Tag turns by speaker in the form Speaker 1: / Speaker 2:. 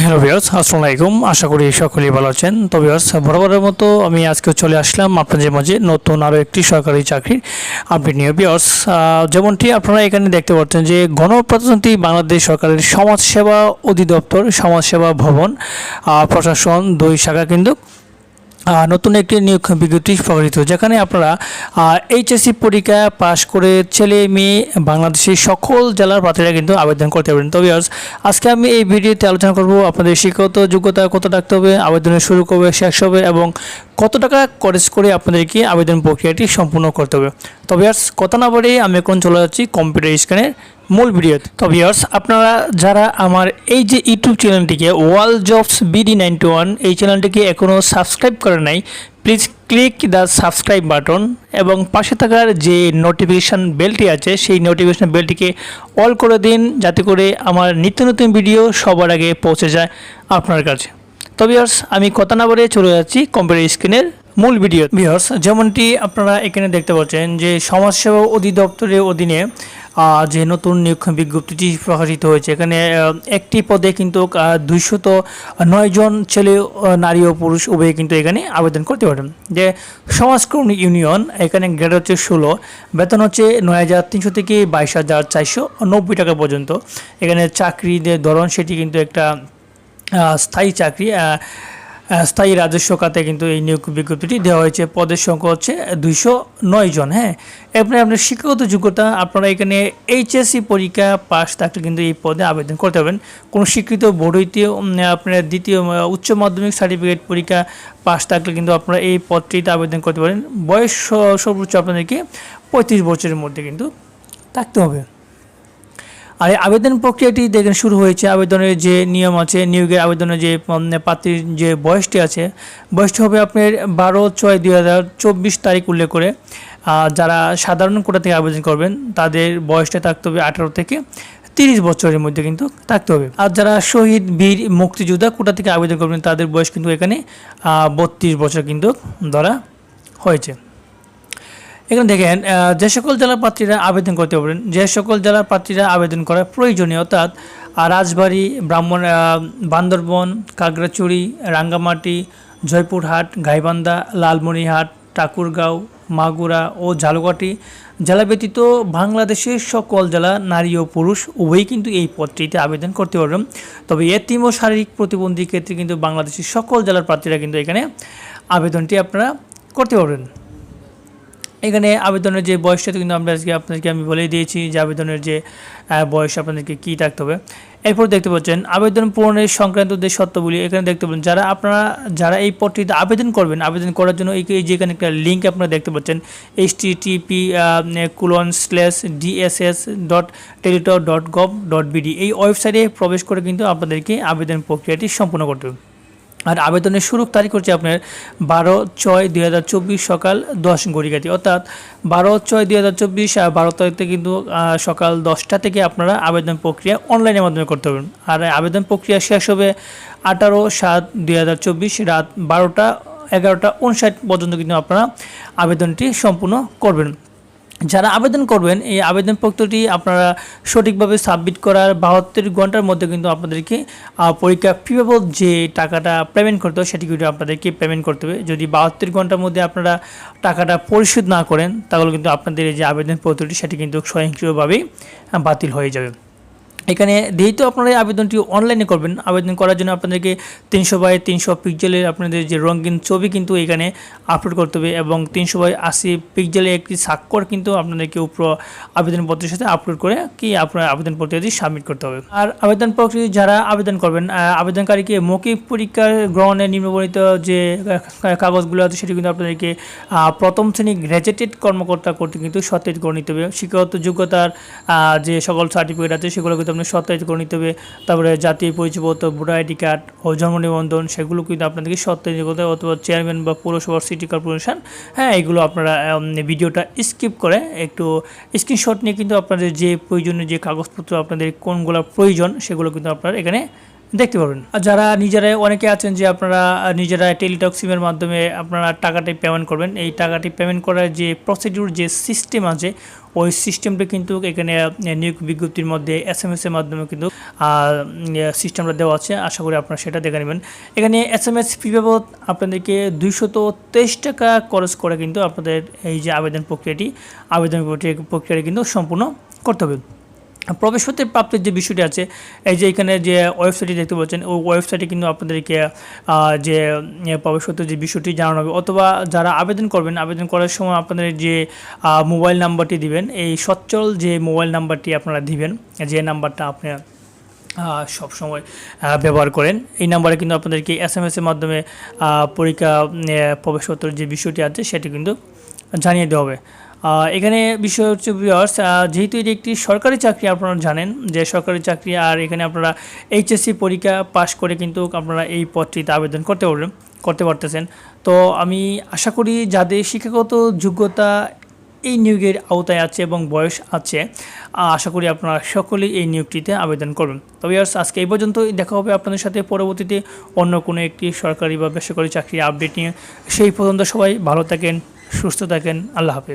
Speaker 1: Hello ভিওস আসসালামু আলাইকুম। আশা করি সকলেই ভালো আছেন। তো ভিওস বরাবরের মতো আমি আজকে চলে আসলাম আপনাদের মাঝে নতুন আরও একটি সরকারি চাকরির আপডেট নিয়ে। ভিওস যেমনটি আপনারা এখানে দেখতে পাচ্ছেন যে গণপ্রজাতন্ত্রী বাংলাদেশ সরকারের সমাজসেবা অধিদপ্তর, সমাজসেবা ভবন প্রশাসন দুই শাখা কিন্তু নতুন একটি নিয়োগ বিজ্ঞপ্তি প্রকাশিত যেখানে আপনারা এইচএসসি পরীক্ষা পাশ করে ছেলে, মেয়ে, বাংলাদেশের সকল জেলার প্রার্থীরা কিন্তু আবেদন করতে পারেন তবে আজকে আমি এই ভিডিওতে আলোচনা করব আপনাদের শিক্ষাগত যোগ্যতা কত রাখতে হবে, আবেদনের শুরু কবে, শেষ হবে এবং কত টাকা খরচ করে আপনাদেরকে আবেদন প্রক্রিয়াটি সম্পূর্ণ করতে হবে। তবে আজ কথা না বলে আমি এখন চলে যাচ্ছি কম্পিউটার স্ক্যানের মূল ভিডিওতে তো ভিউয়ার্স আপনারা যারা আমার এই যে ইউটিউব চ্যানেলটিকে wall jobs BD ninety one, এই চ্যানেলটিকে এখনও সাবস্ক্রাইব করে নাই please click the subscribe button এবং পাশে থাকার যে নোটিফিকেশান বেলটি আছে, সেই নোটিফিকেশান বেলটিকে অল করে দিন, যাতে করে আমার নিত্য নতুন ভিডিও সবার আগে পৌঁছে যায় আপনার কাছে। তো ভিউয়ার্স আমি কথা না বলে চলে যাচ্ছি কম্পিউটার স্ক্রিনের মূল ভিডিও। ভিউয়ার্স যেমনটি আপনারা এখানে দেখতে পাচ্ছেন যে সমাজসেবা অধিদপ্তরের অধীনে যে নতুন নিয়োগ বিজ্ঞপ্তিটি প্রকাশিত হয়েছে, এখানে একটি পদে কিন্তু দুইশত নয় জন ছেলে নারী ও পুরুষ উভয়ে কিন্তু এখানে আবেদন করতে পারেন। যে সমাজকর্মী ইউনিয়ন, এখানে গ্রেড হচ্ছে ষোলো, বেতন হচ্ছে নয় হাজার তিনশো থেকে বাইশ হাজার চারশো নব্বই টাকা পর্যন্ত। এখানে চাকরি যে ধরন, সেটি কিন্তু একটা স্থায়ী চাকরি স্থায়ী রাজস্ব খাতে কিন্তু এই নিয়োগ বিজ্ঞপ্তিটি দেওয়া হয়েছে। পদের সংখ্যা হচ্ছে দুইশো নয় জন হ্যাঁ? এরপরে আপনার শিক্ষাগত যোগ্যতা, আপনারা এখানে এইচএসসি পরীক্ষা পাস থাকলে কিন্তু এই পদে আবেদন করতে পারবেন। কোনো স্বীকৃত বোর্ড হইতে আপনার দ্বিতীয় উচ্চ মাধ্যমিক সার্টিফিকেট পরীক্ষা পাস থাকলে কিন্তু আপনারা এই পদটিতে আবেদন করতে পারেন। বয়স সর্বোচ্চ আপনাদেরকে পঁয়ত্রিশ বছরের মধ্যে কিন্তু থাকতে হবে। আর এই আবেদন প্রক্রিয়াটি দেখেন শুরু হয়েছে, আবেদনের যে নিয়ম আছে, নিয়োগের আবেদনের যে পাত্রীর যে বয়সটি আছে, বয়সটি হবে আপনার বারো ছয় দুই তারিখ উল্লেখ করে। যারা সাধারণ কোটা থেকে আবেদন করবেন, তাদের বয়সটা থাকতে হবে আঠারো থেকে তিরিশ বছরের মধ্যে কিন্তু থাকতে হবে। আর যারা শহীদ, বীর, মুক্তিযোদ্ধা কোটা থেকে আবেদন করবেন, তাদের বয়স কিন্তু এখানে বত্রিশ বছর কিন্তু ধরা হয়েছে। এখানে দেখেন যে সকল জেলার প্রার্থীরা আবেদন করতে পারেন, যে সকল জেলার প্রার্থীরা আবেদন করা প্রয়োজনীয়, অর্থাৎ রাজবাড়ী, ব্রাহ্মণ বান্দরবন কাগড়াচুরি রাঙ্গামাটি, জয়পুরহাট, গাইবান্ধা, লালমনিরহাট, ঠাকুরগাঁও, মাগুরা ও ঝালকাঠি জেলা ব্যতীত বাংলাদেশের সকল জেলা নারী ও পুরুষ উভয়ই কিন্তু এই পদটিতে আবেদন করতে পারবেন। তবে এতিম ও শারীরিক প্রতিবন্ধী ক্ষেত্রে কিন্তু বাংলাদেশের সকল জেলার প্রার্থীরা কিন্তু এখানে আবেদনটি আপনারা করতে পারবেন। এখানে আবেদনের যে বয়সটা কিন্তু আমরা আজকে আপনাদেরকে আমি বলেই দিয়েছি যে আবেদনের যে বয়স আপনাদেরকে কী থাকতে হবে। এরপর দেখতে পাচ্ছেন, আবেদন পূরণের সংক্রান্ত যে শর্তগুলি এখানে দেখতে পাচ্ছেন, যারা আপনারা, যারা এই পদটিতে আবেদন করবেন, আবেদন করার জন্য এই যে এখানে একটা লিঙ্ক আপনারা দেখতে পাচ্ছেন HTTP colon slash DSS dot Teletalk dot gov dot BD এই ওয়েবসাইটে প্রবেশ করে কিন্তু আপনাদেরকে আবেদন প্রক্রিয়াটি সম্পূর্ণ করতে হবে। আর আবেদনের শুরু তারিখ হচ্ছে আপনার বারো ছয় দুই হাজার চব্বিশ সকাল দশ গড়িগাটি। অর্থাৎ বারো ছয় দুই হাজার চব্বিশ আর বারো তারিখ কিন্তু সকাল দশটা থেকে আপনারা আবেদন প্রক্রিয়া অনলাইনের মাধ্যমে করতে পারবেন। আর আবেদন প্রক্রিয়া শেষ হবে আঠারো সাত দুই হাজার চব্বিশ, রাত বারোটা এগারোটা উনষাট পর্যন্ত কিন্তু আপনারা আবেদনটি সম্পূর্ণ করবেন। যারা আবেদন করবেন, এই আবেদন পত্রটি আপনারা সঠিকভাবে সাবমিট করার বাহাত্তর ঘণ্টার মধ্যে কিন্তু আপনাদেরকে পরীক্ষা ফি বাবদ যে টাকাটা পেমেন্ট করতে হবে সেটি কিন্তু আপনাদেরকে পেমেন্ট করতে হবে। যদি বাহাত্তর ঘণ্টার মধ্যে আপনারা টাকাটা পরিশোধ না করেন, তাহলে কিন্তু আপনাদের যে আবেদন পত্রটি সেটি কিন্তু স্বয়ংক্রিয়ভাবেই বাতিল হয়ে যাবে। এখানে যেহেতু আপনারা আবেদনটি অনলাইনে করবেন, আবেদন করার জন্য আপনাদেরকে তিনশো বাই তিনশো পিক্সেলের আপনাদের যে রঙিন ছবি কিন্তু এখানে আপলোড করতে হবে এবং তিনশো বাই আশি পিক্সেলের একটি স্বাক্ষর কিন্তু আপনাদেরকে উপর আবেদনপত্রের সাথে আপলোড করে কি আপনার আবেদনপত্রটি সাবমিট করতে হবে। আর আবেদন প্রক্রিয়া যারা আবেদন করবেন আবেদনকারীকে মৌখিক পরীক্ষার গ্রহণের নিম্নবর্ণিত যে কাগজগুলো আছে সেটি কিন্তু আপনাদেরকে প্রথম শ্রেণি গ্র্যাজুয়েটেড কর্মকর্তা করতে কিন্তু সত্যায়িত করে নিতে হবে। শিক্ষাগত যোগ্যতার যে সকল সার্টিফিকেট আছে সেগুলো কিন্তু আপনি সত্যায়িত করে নিতে হবে। তারপরে জাতীয় পরিচয়পত্র, ভোটার আইডি কার্ড ও জন্ম নিবন্ধন, সেগুলো কিন্তু আপনাদেরকে সত্যায়িত করতে হবে অথবা চেয়ারম্যান বা পৌরসভার সিটি কর্পোরেশন। হ্যাঁ এগুলো আপনারা ভিডিওটা স্কিপ করে একটু স্ক্রিনশট নিয়ে কিন্তু আপনাদের যে প্রয়োজনীয় যে কাগজপত্র আপনাদের কোনগুলো প্রয়োজন, সেগুলো কিন্তু আপনারা এখানে দেখতে পারবেন। আর যারা নিজেরাই, অনেকে আছেন যে আপনারা নিজেরা টেলিটক সিমের মাধ্যমে আপনারা টাকাটি পেমেন্ট করবেন। এই টাকাটি পেমেন্ট করার যে প্রসিডিউর যে সিস্টেম আছে ওই সিস্টেমটা কিন্তু এখানে নিয়োগ বিজ্ঞপ্তির মধ্যে এস এম এসের মাধ্যমে কিন্তু সিস্টেমটা দেওয়া আছে। আশা করি আপনারা সেটা দেখে নেবেন। এখানে এস এম এস ফি বাবদ আপনাদেরকে দুইশত তেইশ টাকা খরচ করে কিন্তু আপনাদের এই যে আবেদন প্রক্রিয়াটি, আবেদন প্রক্রিয়া- প্রক্রিয়াটি কিন্তু সম্পূর্ণ করতে হবে। প্রবেশপত্রে প্রাপ্তির যে বিষয়টি আছে এই যে এখানে যে ওয়েবসাইটটি দেখতে পাচ্ছেন ওই ওয়েবসাইটে কিন্তু আপনাদেরকে যে উম, প্রবেশপত্রের যে বিষয়টি জানানো হবে। অথবা যারা আবেদন করবেন আবেদন করার সময় আপনাদের যে মোবাইল নাম্বারটি দিবেন এই সচ্ছল যে মোবাইল নাম্বারটি আপনারা দিবেন যে নাম্বারটা আপনি সব সময় ব্যবহার করেন এই নাম্বারে কিন্তু আপনাদেরকে এস এম এর মাধ্যমে পরীক্ষা প্রবেশপত্রের যে বিষয়টি আছে সেটি কিন্তু জানিয়ে দেওয়া হবে। এখানে বিষয় হচ্ছে ভিউয়ার্স যেহেতু এটি একটি সরকারি চাকরি, আপনারা জানেন যে সরকারি চাকরি আর এখানে আপনারা এইচএসসি পরীক্ষা পাশ করে কিন্তু আপনারা এই পদটিতে আবেদন করতে পারবেন, করতে পারতেছেন। তো আমি আশা করি যাদের শিক্ষাগত যোগ্যতা এই নিয়োগের আওতায় আছে এবং বয়স আছে আশা করি আপনারা সকলেই এই নিয়োগটিতে আবেদন করবেন। তবে আজকে এই পর্যন্তই। দেখা হবে আপনাদের সাথে পরবর্তীতে অন্য কোনো একটি সরকারি বা বেসরকারি চাকরির আপডেট নিয়ে। সেই পর্যন্ত সবাই ভালো থাকেন, সুস্থ থাকেন। আল্লাহ হাফেজ।